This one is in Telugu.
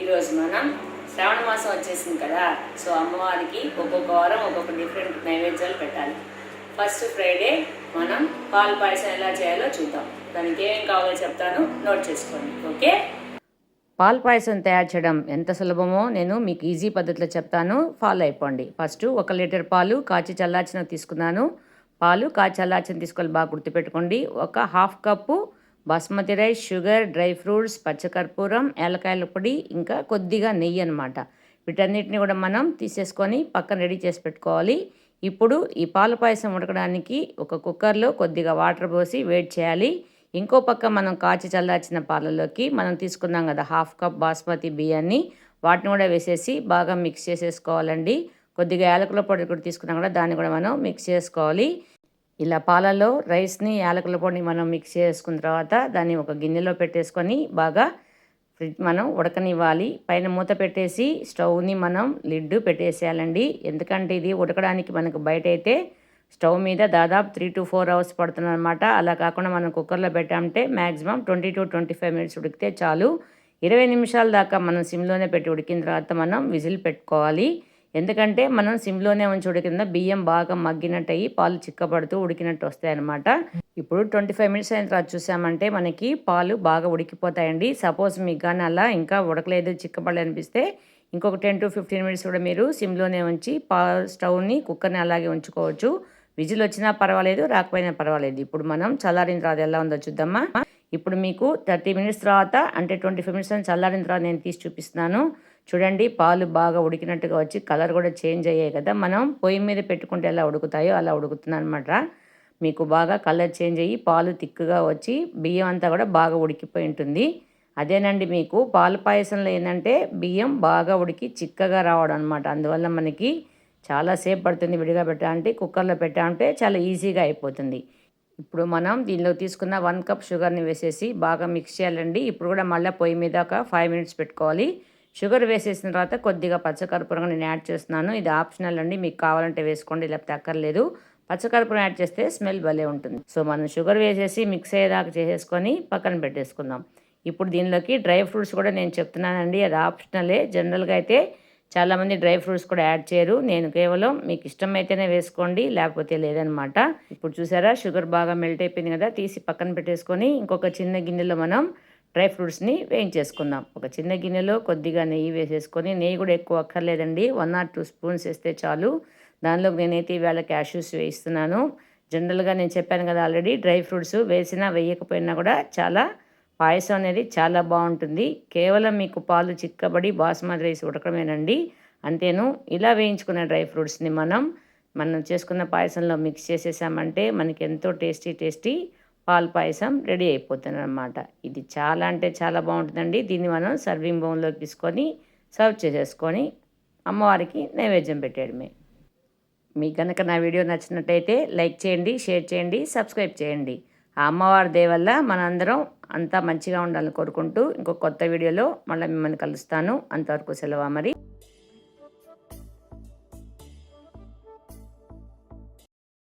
ఈరోజు మనం శ్రావణ మాసం వచ్చేసింది కదా. సో అమ్మవారికి ఒక్కొక్క వారం ఒక్కొక్క డిఫరెంట్ నైవేద్యాలు పెట్టాలి. ఫస్ట్ ఫ్రైడే మనం పాలు పాయసం ఎలా చేయాలో చూద్దాం. దానికి ఏమేం కావాలో చెప్తాను. నోట్ చేసుకోండి. ఓకే పాల్ పాయసం తయారు చేయడం ఎంత సులభమో నేను మీకు ఈజీ పద్ధతిలో చెప్తాను. ఫాలో అయిపోండి. ఫస్ట్ ఒక లీటర్ పాలు కాచి చల్లార్చిన తీసుకున్నాను. పాలు కాచి చల్లార్చిన తీసుకొని బాగా గుర్తుపెట్టుకోండి. ఒక half cup basmati rice sugar dry fruits పచ్చకర్పూరం ఏలకాయల పొడి ఇంకా కొద్దిగా నెయ్యి అనమాట వీటన్నిటిని కూడా మనం తీసేసుకొని పక్కన రెడీ చేసి పెట్టుకోవాలి. ఇప్పుడు ఈ పాల పాయసం ఉడకడానికి ఒక కుక్కర్లో కొద్దిగా వాటర్ పోసి వేడి చేయాలి. ఇంకో పక్క మనం కాచి చల్లార్చిన పాలలోకి మనం తీసుకున్నాం కదా హాఫ్ కప్ బాస్మతి బియ్యాన్ని. వాటిని కూడా వేసేసి బాగా మిక్స్ చేసేసుకోవాలండి. కొద్దిగా యాలకుల పొడి కూడా తీసుకున్నాం కూడా దాన్ని కూడా మనం మిక్స్ చేసుకోవాలి. ఇలా పాలలో రైస్ని యాలకుల పొడిని మనం మిక్స్ చేసుకున్న తర్వాత దాన్ని ఒక గిన్నెలో పెట్టేసుకొని బాగా ఫ్రిడ్జ్ మనం ఉడకనివ్వాలి. పైన మూత పెట్టేసి స్టవ్ని మనం లిడ్ పెట్టేసేయాలండి. ఎందుకంటే ఇది ఉడకడానికి మనకు బయట అయితే స్టవ్ మీద దాదాపు త్రీ టు ఫోర్ అవర్స్ పడుతుంది అనమాట అలా కాకుండా మనం కుక్కర్లో పెట్టామంటే maximum twenty two twenty five minutes ఉడికితే చాలు. ఇరవై నిమిషాల దాకా మనం సిమ్లోనే పెట్టి ఉడికిన తర్వాత మనం విజిల్ పెట్టుకోవాలి. ఎందుకంటే మనం సిమ్లోనే ఉంచి ఉడికిన బియ్యం బాగా మగ్గినట్టు అయ్యి పాలు చిక్కబడుతూ ఉడికినట్టు వస్తాయన్నమాట. ఇప్పుడు ట్వంటీ ఫైవ్ మినిట్స్ అయిన తర్వాత చూసామంటే మనకి పాలు బాగా ఉడికిపోతాయండి. సపోజ్ మీకు కానీ అలా ఇంకా ఉడకలేదు చిక్కబడలేదు అనిపిస్తే ఇంకొక టెన్ టు ఫిఫ్టీన్ మినిట్స్ కూడా మీరు సిమ్లోనే ఉంచి పా స్టవ్ని కుక్కర్ని అలాగే ఉంచుకోవచ్చు. విజిల్ వచ్చినా పర్వాలేదు రాకపోయినా పర్వాలేదు. ఇప్పుడు మనం చల్లారిన తర్వాత ఎలా ఉందో చూద్దామా? ఇప్పుడు మీకు థర్టీ మినిట్స్ తర్వాత అంటే ట్వంటీ ఫైవ్ మినిట్స్ చల్లారిన తర్వాత నేను తీసి చూపిస్తున్నాను. చూడండి పాలు బాగా ఉడికినట్టుగా వచ్చి కలర్ కూడా చేంజ్ అయ్యాయి కదా. మనం పొయ్యి మీద పెట్టుకుంటే ఎలా ఉడుకుతాయో అలా ఉడుకుతుంది అనమాట మీకు బాగా కలర్ చేంజ్ అయ్యి పాలు తిక్కుగా వచ్చి బియ్యం అంతా కూడా బాగా ఉడికిపోయి ఉంటుంది. అదేనండి మీకు పాలు పాయసంలో ఏంటంటే బియ్యం బాగా ఉడికి చిక్కగా రావడం అనమాట అందువల్ల మనకి చాలాసేపు పడుతుంది విడిగా పెట్టాలంటే కుక్కర్లో పెట్టాలంటే చాలా ఈజీగా అయిపోతుంది. ఇప్పుడు మనం దీనిలో తీసుకున్న వన్ కప్ షుగర్ని వేసేసి బాగా మిక్స్ చేయాలండి. ఇప్పుడు కూడా మళ్ళీ పొయ్యి మీద ఒక ఫైవ్ మినిట్స్ పెట్టుకోవాలి. షుగర్ వేసేసిన తర్వాత కొద్దిగా పచ్చకర్పూరం నేను యాడ్ చేస్తున్నాను. ఇది ఆప్షనల్ అండి. మీకు కావాలంటే వేసుకోండి లేకపోతే అక్కర్లేదు. పచ్చకర్పూరం యాడ్ చేస్తే స్మెల్ భలే ఉంటుంది. సో మనం షుగర్ వేసేసి మిక్స్ అయ్యేదాకా చేసేసుకొని పక్కన పెట్టేసుకుందాం. ఇప్పుడు దీనిలోకి డ్రై ఫ్రూట్స్ కూడా నేను చెప్తున్నానండి. అది ఆప్షనలే. జనరల్గా అయితే చాలామంది డ్రై ఫ్రూట్స్ కూడా యాడ్ చేయరు. నేను కేవలం మీకు ఇష్టమైతేనే వేసుకోండి లేకపోతే లేదనమాట. ఇప్పుడు చూసారా షుగర్ బాగా మెల్ట్ అయిపోయింది కదా. తీసి పక్కన పెట్టేసుకొని ఇంకొక చిన్న గిన్నెలో మనం డ్రై ఫ్రూట్స్ని వేయించేసుకుందాం ఒక చిన్న గిన్నెలో కొద్దిగా నెయ్యి వేసేసుకొని నెయ్యి కూడా ఎక్కువ అక్కర్లేదండి. వన్ ఆర్ టూ స్పూన్స్ వేస్తే చాలు. దానిలో నేనైతే ఇవాళ క్యాష్యూస్ వేయిస్తున్నాను. జనరల్గా నేను చెప్పాను కదా ఆల్రెడీ డ్రై ఫ్రూట్స్ వేసినా వేయకపోయినా కూడా చాలా పాయసం అనేది చాలా బాగుంటుంది. కేవలం మీకు పాలు చిక్కబడి బాస్మతి రైస్ ఉడకమేనండి అంతేను ఇలా వేయించుకున్న డ్రై ఫ్రూట్స్ని మనం మనం చేసుకున్న పాయసంలో మిక్స్ చేసేసామంటే మనకి ఎంతో టేస్టీ టేస్టీ పాలు పాయసం రెడీ అయిపోతుంది అనమాట ఇది చాలా అంటే చాలా బాగుంటుందండి. దీన్ని మనం సర్వింగ్ బౌన్లోకి తీసుకొని సర్వ్ చేసేసుకొని అమ్మవారికి నైవేద్యం పెట్టేయడమే. మీకు కనుక నా వీడియో నచ్చినట్టయితే లైక్ చేయండి షేర్ చేయండి సబ్స్క్రైబ్ చేయండి. ఆ అమ్మవారి దేవల్ల మనందరం అంతా మంచిగా ఉండాలని కోరుకుంటూ ఇంకో కొత్త వీడియోలో మళ్ళీ మిమ్మల్ని కలుస్తాను. అంతవరకు సెలవు మరి